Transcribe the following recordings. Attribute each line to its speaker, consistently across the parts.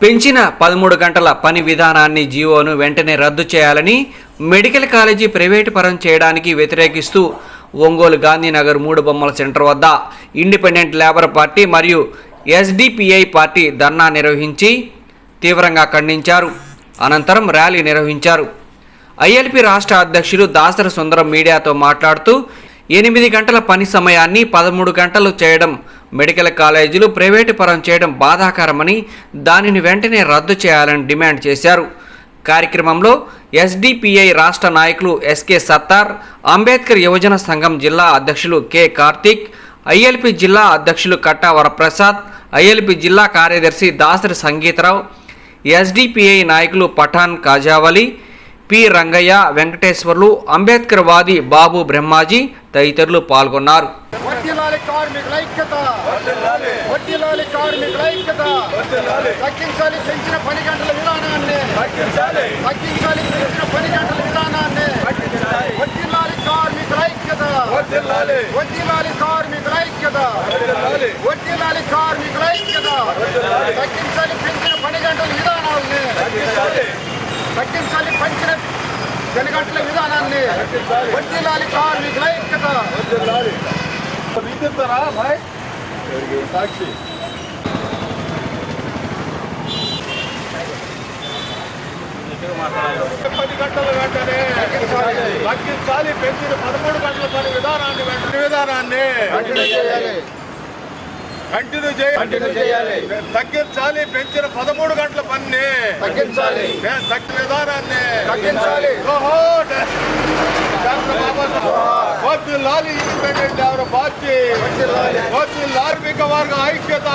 Speaker 1: పెంచిన పదమూడు గంటల పని విధానాన్ని జీవోను వెంటనే రద్దు చేయాలని మెడికల్ కాలేజీ ప్రైవేటు పరం చేయడానికి వ్యతిరేకిస్తూ ఒంగోలు గాంధీనగర్ మూడు బొమ్మల సెంటర్ వద్ద ఇండిపెండెంట్ లేబర్ పార్టీ మరియు ఎస్డిపిఐ పార్టీ ధర్నా నిర్వహించి తీవ్రంగా ఖండించారు. అనంతరం ర్యాలీ నిర్వహించారు. ఐఎల్పి రాష్ట్ర అధ్యక్షులు దాసర సుందరం మీడియాతో మాట్లాడుతూ ఎనిమిది గంటల పని సమయాన్ని పదమూడు గంటలు చేయడం మెడికల్ కాలేజీలు ప్రైవేటు పరం చేయడం బాధాకరమని దానిని వెంటనే రద్దు చేయాలని డిమాండ్ చేశారు. కార్యక్రమంలో ఎస్డిపిఐ రాష్ట్ర నాయకులు ఎస్కే సత్తార్ అంబేద్కర్ యువజన సంఘం జిల్లా అధ్యక్షులు కె కార్తీక్ ఐఎల్పి జిల్లా అధ్యక్షులు కట్టా వరప్రసాద్ ఐఎల్పి జిల్లా కార్యదర్శి దాసరి సంగీతరావు ఎస్డిపిఐ నాయకులు పఠాన్ కాజావలి పి రంగయ్య వెంకటేశ్వర్లు అంబేద్కర్ వాది బాబు బ్రహ్మాజీ తదితరులు పాల్గొన్నారు.
Speaker 2: తగ్గించాలి పెంచిన పని గంటల విధానాన్ని. తగ్గించాలి పెంచిన పని గంటల విధానాన్ని వడ్డీలాలి కార్మికుల ఐక్యత వడ్డీలాలి కార్మికుల ఐక్యత వడ్డీలాలి కార్మికుల ఐక్యత తగ్గించాలి పెంచిన పని గంటల విధానాన్ని తగ్గించాలి పెంచిన పని గంటల విధానాన్ని వడ్డీలాలి కార్మికుల సాక్షి పది గంటల వెంటనే తగ్గించాలి పెంచిన పదమూడు గంటల పని విధానాన్ని వెంటనే విధానాన్ని కంటిన్యూ చేయాలి తగ్గించాలి. పెంచిన పదమూడు గంటల పని తగ్గించాలి తగ్గిన విధానాన్ని తగ్గించాలి లాలి ఇండిపెండెంట్ ఎవరు పార్టీ కార్మిక వర్గ ఐక్యత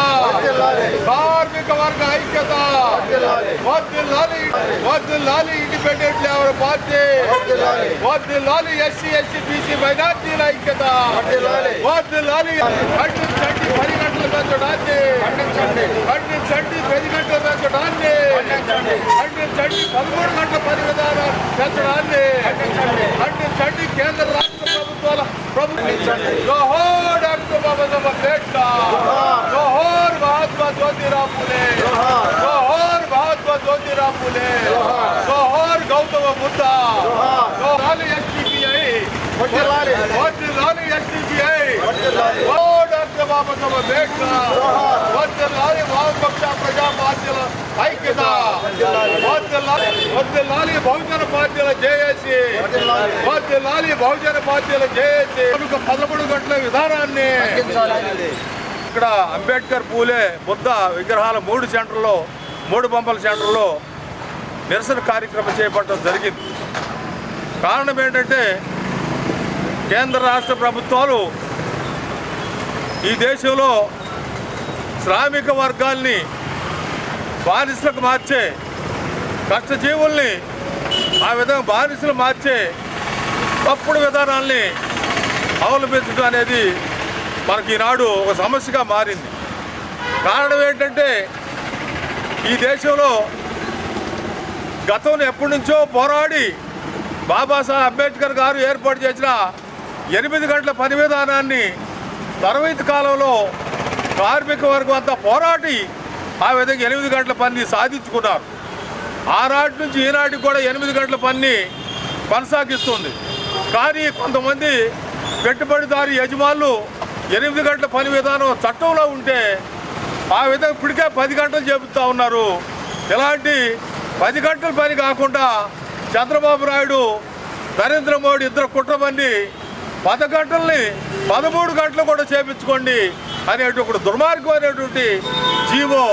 Speaker 2: కార్మిక వర్గ ఐక్యత లాలి లాలి ఇండిపెండెంట్ ఎవరు పార్టీ లాలి ఎస్సీ ఎస్సీ బీసీ మైనార్టీల ఐక్యత లాలి ఖండించండి పది గంటలు పెంచడాన్ని ఖండించండి పది గంటలు పెంచడాన్ని. ఖండించండి పదమూడు గంటల పని విధానం పెంచడాన్ని. ఖండించండి కేంద్ర రాష్ట్ర ప్రభుత్వాల ప్రభుత్వం. జోహోర్ డాక్టర్ బాబాసాహెబ్ అంబేద్కర్ అంబేద్కర్ వడ్డీలాలి వామపక్ష ప్రజా పార్టీల ఐక్యత. వడ్డీలాలి వడ్డీలాలి బహుజన పార్టీల జేఏసీ. లాలి బహుజన పార్టీల జేఏసీ. కనుక పదమూడు గంటల విధానాన్ని ఇక్కడ అంబేద్కర్ పూలే బుద్ధ విగ్రహాల మూడు సెంటర్లో మూడు బొమ్మల సెంటర్లో నిరసన కార్యక్రమం చేపట్టడం జరిగింది. కారణం ఏంటంటే కేంద్ర రాష్ట్ర ప్రభుత్వాలు ఈ దేశంలో శ్రామిక వర్గాల్ని బానిసలకు మార్చే కష్టజీవుల్ని ఆ విధంగా బానిసలు మార్చే తప్పుడు విధానాల్ని అవలంబించడం అనేది మనకి ఈనాడు ఒక సమస్యగా మారింది. కారణం ఏంటంటే ఈ దేశంలో గతంలో ఎప్పటి నుంచో పోరాడి బాబాసాహెబ్ అంబేద్కర్ గారు ఏర్పాటు చేసిన ఎనిమిది గంటల పని విధానాన్ని తరువాత కాలంలో కార్మిక వర్గం అంతా పోరాటి ఆ విధంగా ఎనిమిది గంటల పని సాధించుకున్నారు. ఆనాటి నుంచి ఈనాటికి కూడా ఎనిమిది గంటల పని కొనసాగిస్తుంది. కానీ కొంతమంది పెట్టుబడిదారు యజమానులు ఎనిమిది గంటల పని విధానం చట్టంలో ఉంటే ఆ విధంగా ఇప్పటికే పది గంటలు చెబుతూ ఉన్నారు. ఇలాంటి పది గంటల పని కాకుండా చంద్రబాబు నాయుడు నరేంద్ర మోడీ ఇద్దరు కుట్రమని పద గంటల్ని పదమూడు గంటలు కూడా చేపించుకోండి అనేటువంటి దుర్మార్గం అనేటువంటి జీవో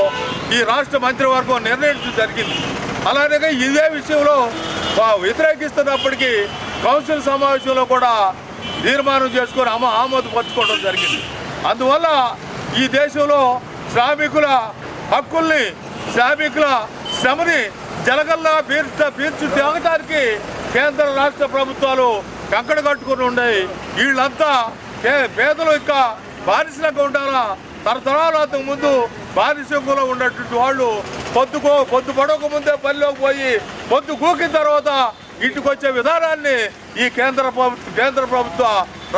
Speaker 2: ఈ రాష్ట్ర మంత్రివర్గం నిర్ణయించడం జరిగింది. అలానే ఇదే విషయంలో వ్యతిరేకిస్తున్నప్పటికీ కౌన్సిల్ సమావేశంలో కూడా తీర్మానం చేసుకొని ఆమో ఆమోదపరచుకోవడం జరిగింది. అందువల్ల ఈ దేశంలో శ్రామికుల హక్కుల్ని శ్రామికుల శ్రమని జలగల్లా పీర్చ పీర్చి తేగటానికి కేంద్ర రాష్ట్ర ప్రభుత్వాలు కంకణ కట్టుకుని ఉన్నాయి వీళ్ళంతా పే- పేదలు ఇంకా బానిసలకు ఉండాలా? తరతరాలకు ముందు బానిసంలో ఉన్నటువంటి వాళ్ళు పొద్దుకో పొద్దు పడక ముందే పనిలోకి పోయి పొద్దు కూకిన తర్వాత ఇంటికి వచ్చే విధానాన్ని ఈ కేంద్ర ప్రభుత్వ కేంద్ర ప్రభుత్వ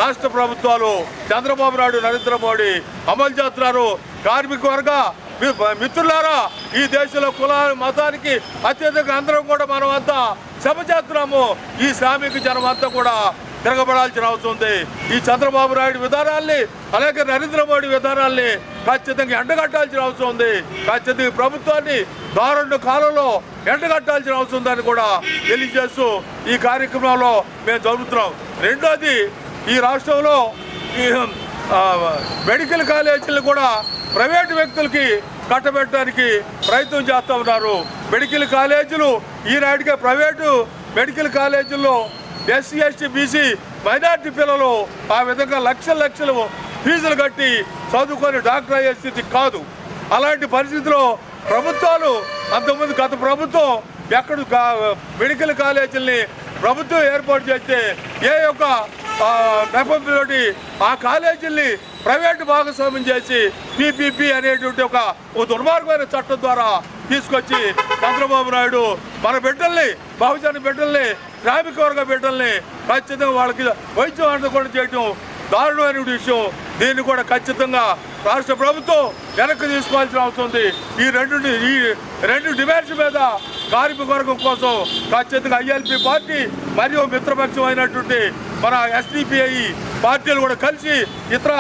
Speaker 2: రాష్ట్ర ప్రభుత్వాలు చంద్రబాబు నాయుడు నరేంద్ర మోడీ అమలు చేస్తున్నారు. కార్మిక వర్గ మిత్రులారా ఈ దేశంలో కుల మతానికి అత్యధిక అందరం కూడా మనం అంతా చేస్తున్నాము. ఈ శ్రామిక జనం అంతా కూడా తిరగబడాల్సిన అవసరం ఉంది. ఈ చంద్రబాబు నాయుడు విధానాల్ని అలాగే నరేంద్ర మోడీ విధానాల్ని ఖచ్చితంగా ఎండగట్టాల్సిన అవసరం ఉంది. ఖచ్చితంగా ఈ ప్రభుత్వాన్ని దారుణ కాలంలో ఎండగట్టాల్సిన అవసరం ఉందని కూడా తెలియజేస్తూ ఈ కార్యక్రమంలో మేము జరుగుతున్నాం రెండోది ఈ రాష్ట్రంలో ఈ మెడికల్ కాలేజీలు కూడా ప్రైవేటు వ్యక్తులకి కట్టబెట్టడానికి ప్రయత్నం చేస్తూ ఉన్నారు. మెడికల్ కాలేజీలు ఈనాటికే ప్రైవేటు మెడికల్ కాలేజీల్లో ఎస్సీ ఎస్టీ బీసీ మైనార్టీ పిల్లలు ఆ విధంగా లక్షల లక్షలు ఫీజులు కట్టి చదువుకొని డాక్టర్ అయ్యే స్థితి కాదు. అలాంటి పరిస్థితిలో ప్రభుత్వాలు అంతకుముందు గత ప్రభుత్వం ఎక్కడ మెడికల్ కాలేజీల్ని ప్రభుత్వం ఏర్పాటు చేస్తే ఏ యొక్క ఆ, ఆ కాలేజీల్ని ప్రైవేటు భాగస్వామ్యం చేసి పీపీపీ అనేటువంటి ఒక దుర్మార్గమైన చట్టం ద్వారా తీసుకొచ్చి చంద్రబాబు నాయుడు మన బిడ్డల్ని బహుజన బిడ్డల్ని శ్రామిక వర్గ బిడ్డల్ని ఖచ్చితంగా వాళ్ళకి వైద్యం అందకుండా చేయటం దారుణమైన విషయం. దీన్ని కూడా ఖచ్చితంగా రాష్ట్ర ప్రభుత్వం వెనక్కి తీసుకోవాల్సిన అవసరం ఉంది. ఈ రెండు ఈ రెండు డిమాండ్స్ మీద కార్మిక వర్గం కోసం ఖచ్చితంగా ఐఎల్పి పార్టీ మరియు మిత్రపక్షం అయినటువంటి మన ఎస్డిపిఐ పార్టీలు కూడా కలిసి ఇతర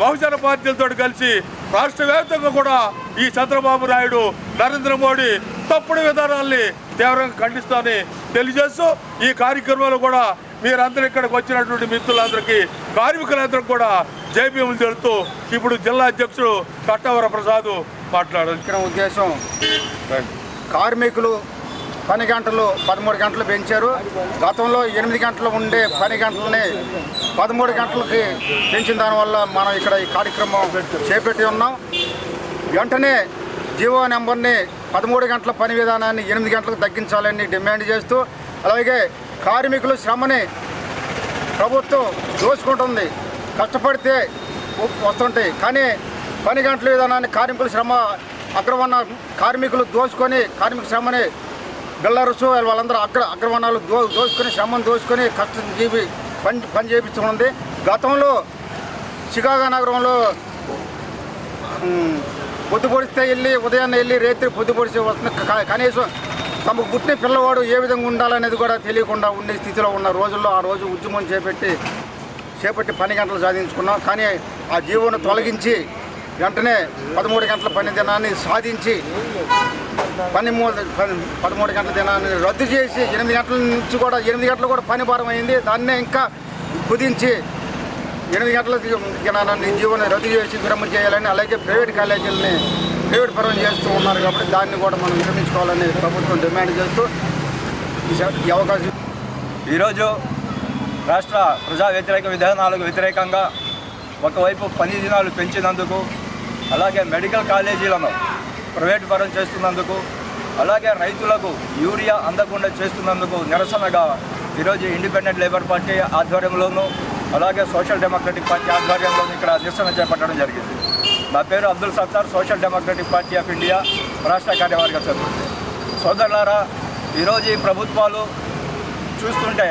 Speaker 2: బహుజన పార్టీలతో కలిసి రాష్ట్ర వ్యాప్తంగా కూడా ఈ చంద్రబాబు నాయుడు నరేంద్ర మోడీ తప్పుడు విధానాల్ని తీవ్రంగా ఖండిస్తామని తెలియజేస్తూ ఈ కార్యక్రమంలో కూడా మీరందరూ ఇక్కడికి వచ్చినటువంటి మిత్రులందరికీ కార్మికులందరికీ కూడా జైబీములు తెలుపుతూ ఇప్పుడు జిల్లా అధ్యక్షుడు కట్టవర ప్రసాద్ మాట్లాడారు.
Speaker 3: ఉద్దేశం కార్మికులు పని గంటలు పదమూడు గంటలు పెంచారు. గతంలో ఎనిమిది గంటలు ఉండే పని గంటలని పదమూడు గంటలకి పెంచిన దానివల్ల మనం ఇక్కడ ఈ కార్యక్రమం చేపట్టి ఉన్నాం. వెంటనే జీవో నెంబర్ని పదమూడు గంటల పని విధానాన్ని ఎనిమిది గంటలకు తగ్గించాలని డిమాండ్ చేస్తూ అలాగే కార్మికులు శ్రమని ప్రభుత్వం దోచుకుంటుంది కష్టపడితే వస్తుంటాయి. కానీ పని గంటల విధానాన్ని కార్మికుల శ్రమ అగ్రవర్ణ కార్మికులు దోచుకొని కార్మిక శ్రమని బిల్లర్స్ వాళ్ళందరూ అగ్ర అగ్రవర్ణాలు దో దోచుకొని శ్రమను దోచుకొని కష్టం జీవి పని పని చేయించుకుంది గతంలో చికాగో నగరంలో పొద్దు పొడిస్తే వెళ్ళి ఉదయాన్నే వెళ్ళి రేత్రి పొద్దు పొడిచి వస్తున్న కనీసం తమకు పుట్టిన పిల్లవాడు ఏ విధంగా ఉండాలనేది కూడా తెలియకుండా ఉండే స్థితిలో ఉన్న రోజుల్లో ఆ రోజు ఉద్యమం చేపట్టి చేపట్టి పని గంటలు సాధించుకున్నాం. కానీ ఆ జీవోను తొలగించి వెంటనే పదమూడు గంటల పని దినాన్ని సాధించి పని మూడు పదమూడు గంటల దినాన్ని రద్దు చేసి ఎనిమిది గంటల నుంచి కూడా ఎనిమిది గంటలు కూడా పని భారం అయింది. దాన్నే ఇంకా కుదించి ఎనిమిది గంటల దినాన్ని జీవన రద్దు చేసి విరమణ చేయాలని అలాగే ప్రైవేట్ కాలేజీలని ప్రైవేట్ పరం చేస్తూ ఉన్నారు కాబట్టి దాన్ని కూడా మనం విరమించుకోవాలని ప్రభుత్వం డిమాండ్ చేస్తూ ఈ అవకాశం
Speaker 4: ఈరోజు రాష్ట్ర ప్రజా వ్యతిరేక విధానాలకు వ్యతిరేకంగా ఒకవైపు పని దినాలు పెంచినందుకు అలాగే మెడికల్ కాలేజీలను ప్రైవేట్ పరం చేస్తున్నందుకు అలాగే రైతులకు యూరియా అందకుండా చేస్తున్నందుకు నిరసనగా ఈరోజు ఇండిపెండెంట్ లేబర్ పార్టీ ఆధ్వర్యంలోనూ అలాగే సోషల్ డెమోక్రటిక్ పార్టీ ఆధ్వర్యంలో ఇక్కడ నిరసన చేపట్టడం జరిగింది. నా పేరు Abdul Sattar social democratic party of India రాష్ట్ర కార్యవర్గ సభ్యుడు. సోదరులారా ఈరోజు ఈ ప్రభుత్వాలు చూస్తుంటే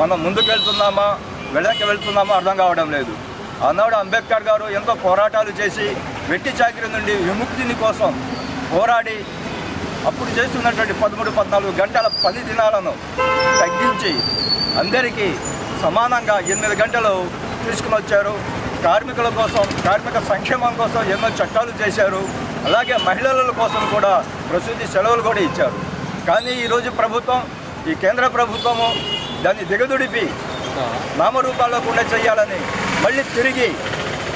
Speaker 4: మనం ముందుకు వెళ్తున్నామా వెనక్కి వెళ్తున్నామా అర్థం కావడం లేదు. ఆనాడు అంబేద్కర్ గారు ఎంతో పోరాటాలు చేసి వెట్టి చాకరీ నుండి విముక్తిని కోసం పోరాడి అప్పుడు చేస్తున్నటువంటి పదమూడు పద్నాలుగు గంటల పని దినాలను తగ్గించి అందరికీ సమానంగా ఎనిమిది గంటలు తీసుకుని వచ్చారు. కార్మికుల కోసం కార్మిక సంక్షేమం కోసం ఎన్నో చట్టాలు చేశారు. అలాగే మహిళల కోసం కూడా ప్రసూతి సెలవులు కూడా ఇచ్చారు. కానీ ఈరోజు ప్రభుత్వం ఈ కేంద్ర ప్రభుత్వము దాన్ని దిగదుడిపి నామరూపాల్లో కూడా చేయాలని మళ్ళీ తిరిగి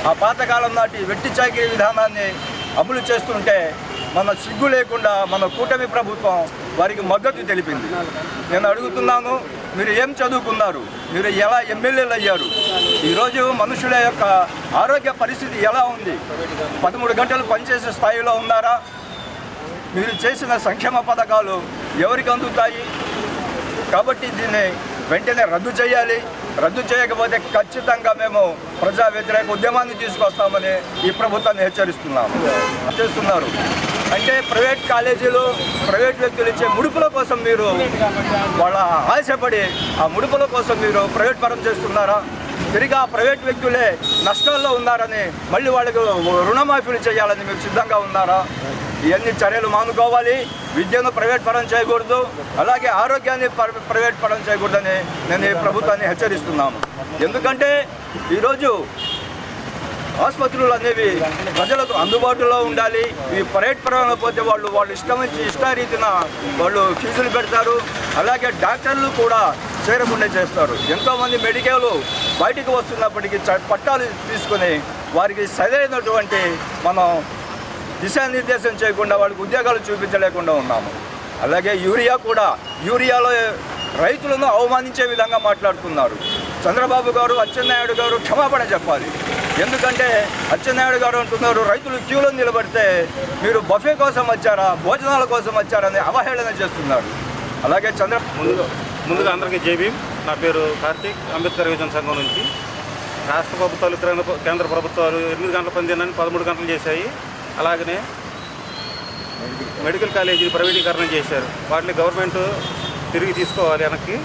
Speaker 4: ఆ పాతకాలం నాటి వెట్టి చాకిరీ విధానాన్ని అమలు చేస్తుంటే మన సిగ్గు లేకుండా మన కూటమి ప్రభుత్వం వారికి మద్దతు తెలిపింది. నేను అడుగుతున్నాను మీరు ఏం చదువుకున్నారు? మీరు ఎలా ఎమ్మెల్యేలు అయ్యారు? ఈరోజు మనుషుల యొక్క ఆరోగ్య పరిస్థితి ఎలా ఉంది? పదమూడు గంటలు పనిచేసే స్థాయిలో ఉన్నారా? మీరు చేసిన సంక్షేమ పథకాలు ఎవరికి అందుతాయి? కాబట్టి దీన్ని వెంటనే రద్దు చేయాలి. రద్దు చేయకపోతే ఖచ్చితంగా మేము ప్రజా వ్యతిరేక ఉద్యమాన్ని తీసుకొస్తామని ఈ ప్రభుత్వాన్ని హెచ్చరిస్తున్నాము. చేస్తున్నారు. అంటే ప్రైవేట్ కాలేజీలు ప్రైవేట్ వ్యక్తులు ఇచ్చే ముడుపుల కోసం మీరు వాళ్ళ ఆశపడి ఆ ముడుపుల కోసం మీరు ప్రైవేట్ పరం చేస్తున్నారా? తిరిగి ఆ ప్రైవేట్ వ్యక్తులే నష్టాల్లో ఉన్నారని మళ్ళీ వాళ్ళకు రుణమాఫీలు చేయాలని మీరు సిద్ధంగా ఉన్నారా? ఇవన్నీ చర్యలు మానుకోవాలి. విద్యను ప్రైవేట్ పరం చేయకూడదు. అలాగే ఆరోగ్యాన్ని ప్ర- ప్రైవేట్ పరం చేయకూడదని నేను ఈ ప్రభుత్వాన్ని హెచ్చరిస్తున్నాము. ఎందుకంటే ఈరోజు ఆసుపత్రులు అనేవి ప్రజలకు అందుబాటులో ఉండాలి. ఈ ప్రైవేట్ పరంగా పోతే వాళ్ళు వాళ్ళు ఇష్టం ఇష్టారీతిన వాళ్ళు ఫీజులు పెడతారు. అలాగే డాక్టర్లు కూడా చేరకుండా చేస్తారు. ఎంతోమంది మెడికేలు బయటికి వస్తున్నప్పటికీ చ- పట్టాలు తీసుకొని వారికి సరైనటువంటి మనం దిశానిర్దేశం చేయకుండా వాళ్ళకి ఉద్యోగాలు చూపించలేకుండా ఉన్నాము. అలాగే యూరియా కూడా యూరియాలో రైతులను అవమానించే విధంగా మాట్లాడుతున్నారు. చంద్రబాబు గారు అచ్చెన్నాయుడు గారు క్షమాపణ చెప్పాలి. ఎందుకంటే అచ్చెన్నాయుడు గారు అంటున్నారు రైతులు క్యూలో నిలబడితే మీరు బఫే కోసం వచ్చారా భోజనాల కోసం వచ్చారని అవహేళన చేస్తున్నారు. అలాగే చంద్ర
Speaker 5: ముందు ముందుగా అందరికీ జేబీ నా పేరు కార్తీక్ అంబేద్కర్ యువజన సంఘం నుంచి. రాష్ట్ర ప్రభుత్వాలు కేంద్ర ప్రభుత్వాలు ఎనిమిది గంటల పని పదమూడు గంటలు చేశాయి. అలాగనే మెడికల్ కాలేజీలు ప్రైవేటీకరణ చేశారు. వాటిని గవర్నమెంట్ తిరిగి తీసుకోవాలి వెనక్కి.